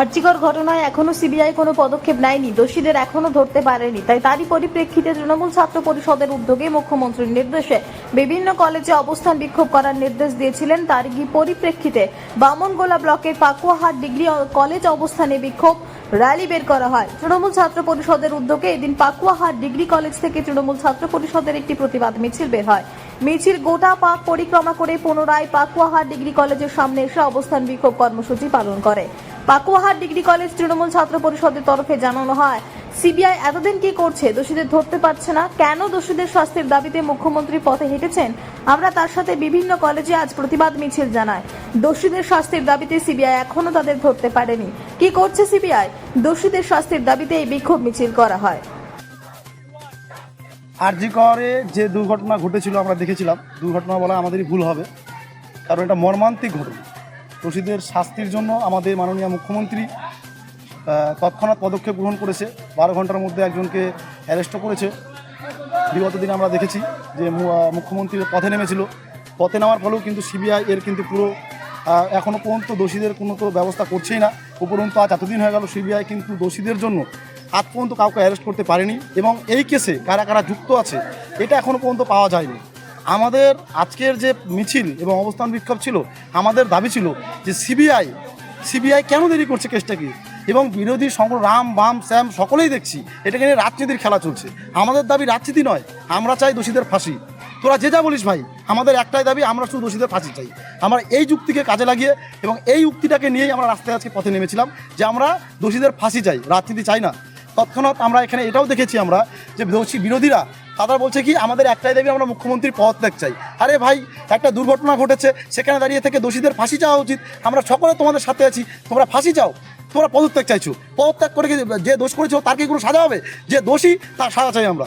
আর্চিকর ঘটনায় এখনও সিবিআই কোনো পদক্ষেপ নেয়নি। দোষীদের এখনও ধরতে পারেনি। তাই তারই পরিপ্রেক্ষিতে তৃণমূল ছাত্র পরিষদের উদ্যোগে মুখ্যমন্ত্রীর নির্দেশে বিভিন্ন কলেজে অবস্থান বিক্ষোভ করার নির্দেশ দিয়েছিলেন তারই পরিপ্রেক্ষিতে বামনগোলা ব্লকের পাকুয়াহাট ডিগ্রি কলেজ অবস্থানে বিক্ষোভ র্যালি বের করা হয়। তৃণমূল ছাত্র পরিষদের উদ্যোগে এদিন পাকুয়াহাট ডিগ্রি কলেজ থেকে তৃণমূল ছাত্র পরিষদের একটি প্রতিবাদ মিছিল বের হয়। মিছিল গোটা পাক পরিক্রমা করে পুনরায় পাকুয়াহাট ডিগ্রি কলেজের সামনে এসে অবস্থান বিক্ষোভ কর্মসূচি পালন করে। পাকুয়াহাট ডিগ্রি কলেজ তৃণমূল ছাত্র পরিষদের তরফে জানানো হয়, সিবিআই এতদিন কি করছে? দোষীদের ধরতে পারছে না। কেন দোষীদের শাস্তির দাবিতে মুখ্যমন্ত্রী পথে হেঁটেছেন? আমরা তার সাথে বিভিন্ন কলেজে আজ প্রতিবাদ মিছিল জানায়। দোষীদের শাস্তির দাবিতে সিবিআই এখনও তাদের ধরতে পারেনি। কি করছে সিবিআই? দোষীদের শাস্তির দাবিতে এই বিক্ষোভ মিছিল করা হয়। আরজি করে যে দুর্ঘটনা ঘটেছিল আমরা দেখেছিলাম, দুর্ঘটনা বলা আমাদেরই ভুল হবে। কারণ এটা মর্মান্তিক ঘটনা। দোষীদের শাস্তির জন্য আমাদের মাননীয় মুখ্যমন্ত্রী তৎক্ষণাৎ পদক্ষেপ গ্রহণ করেছে। বারো ঘণ্টার মধ্যে একজনকে অ্যারেস্টও করেছে। বিগত দিনে আমরা দেখেছি যে মু- আহ, মুখ্যমন্ত্রী পথে নেমেছিল। পথে নেওয়ার ফলেও কিন্তু সিবিআই এর কিন্তু পুরো এখনও পর্যন্ত দোষীদের কোনো তো ব্যবস্থা করছেই না। উপরন্তু আজ এতদিন হয়ে গেল সিবিআই কিন্তু দোষীদের জন্য আজ পর্যন্ত কাউকে অ্যারেস্ট করতে পারেনি। এবং এই কেসে কারা কারা যুক্ত আছে এটা এখনও পর্যন্ত পাওয়া যায়নি। আমাদের আজকের যে মিছিল এবং অবস্থান বিক্ষোভ ছিল, আমাদের দাবি ছিল যে সিবিআই সিবিআই কেন দেরি করছে কেসটা কেসটাকে এবং বিরোধী সংগ্র রাম, বাম, শ্যাম সকলেই দেখছি, এটাকে নিয়ে রাজনীতির খেলা চলছে। আমাদের দাবি রাজনীতি নয়, আমরা চাই দোষীদের ফাঁসি। তোরা যে যা বলিস ভাই, আমাদের একটাই দাবি, আমরা শুধু দোষীদের ফাঁসি চাই। আমরা এই যুক্তিকে কাজে লাগিয়ে এবং এই উক্তিটাকে নিয়েই আমরা রাস্তায় আজকে পথে নেমেছিলাম, যে আমরা দোষীদের ফাঁসি চাই, রাজনীতি চাই না। তৎক্ষণাৎ আমরা এখানে এটাও দেখেছি আমরা যে দোষী বিরোধীরা, তারা বলছে কি, আমাদের একটাই দাবি, আমরা মুখ্যমন্ত্রীর পদত্যাগ চাই। আরে ভাই, একটা দুর্ঘটনা ঘটেছে, সেখানে দাঁড়িয়ে থেকে দোষীদের ফাঁসি চাওয়া উচিত। আমরা সকলে তোমাদের সাথে আছি, তোমরা ফাঁসি চাও, তোমরা পদত্যাগ চাইছো। পদত্যাগ করে যে দোষ করেছ, তার কি কোনো সাজা হবে? যে দোষী, তার সাজা চাই আমরা।